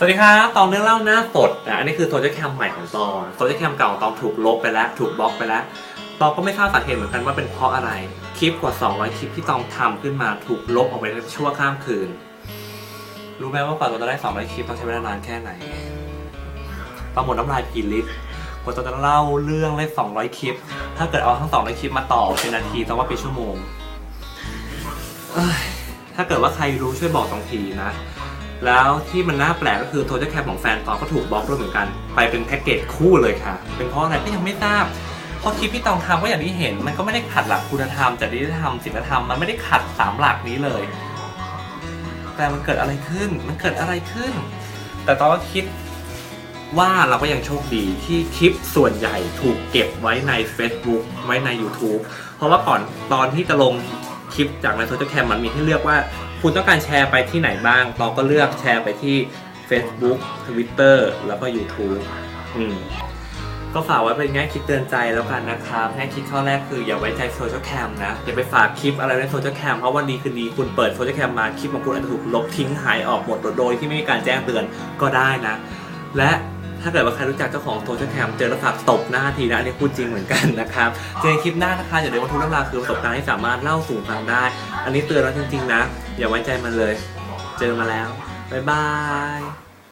สวัสดีครับ ตองเรื่องเล่าหน้าสดนะอันนี้คือโซเชียลแคมใหม่ของตองโซเชียลแคมเก่าของตองถูกลบไปแล้ว ถูกบล็อกไปแล้วตองก็ไม่ทราบสาเหตุเหมือนกันว่าเป็นเพราะอะไร คลิปกว่า 200 คลิปที่ตองทำขึ้นมาถูกลบออกไปในชั่วข้ามคืน รู้ไหมว่ากว่าเราจะได้ 200 คลิปต้องใช้เวลานานแค่ไหนตองหมดน้ำลายกี่ลิตรกว่าตองจะเล่าเรื่องได้ 200 คลิป ถ้าเกิดเอาทั้ง 200 คลิปมาต่อเป็นนาทีต้องว่าเป็นชั่วโมงถ้าเกิดว่าใครรู้ช่วยบอกตองทีนะ แล้วที่มันน่าแปลกก็คือโท t แคปของแฟนตองก็ถูกบล็อกด้วยเหมือนกัน ไปเป็นแพ็กเกจคู่เลยค่ะ เป็นเพราะอะไรก็ยังไม่ทราบเพราะคลิปที่ตองทำก็อย่างที่เห็น มันก็ไม่ได้ขัดหลักคุณธรรมจริยธรรมศีลธรรมมันไม่ได้ขัดสามหลักนี้เลย แต่มันเกิดอะไรขึ้น มันเกิดอะไรขึ้น แต่ตองก็คิดว่าเราก็ยังโชคดีที่คลิปส่วนใหญ่ถูกเก็บไว้ใน Facebook ไว้ใน YouTube เพราะว่าก่อนตอนที่จะลงคลิปจากในโซเชียลแคมมันมีให้เลือกว่า คุณต้องการแชร์ไปที่ไหนบ้าง เราก็เลือกแชร์ไปที่ Facebook Twitter แล้วก็ YouTube อืมก็ฝากไว้เป็นแง่คิดเตือนใจแล้วกันนะครับแง่คิดข้อแรกคืออย่าไว้ใจโซเชียลแคมนะ อย่าไปฝากคลิปอะไรในโซเชียลแคมเพราะวันดีคืนดีคุณเปิดโซเชียลแคมมาคลิปของคุณอาจจะถูกลบทิ้งหายออกหมดโดยที่ไม่มีการแจ้งเตือนก็ได้นะ และ ถ้าเกิดว่าใครรู้จักเจ้าของโซเชียลแคมเจอแล้วฝากตบหน้าทีนะอันนี้พูดจริงเหมือนกันนะครับเจอในคลิปหน้านะคะอย่าลืมว่าทุกเรื่องราวคือประสบการณ์ที่สามารถเล่าสู่ฟังได้ อันนี้เตือนแล้วจริงๆนะ อย่าไว้ใจมันเลย เจอมาแล้วบ๊ายบาย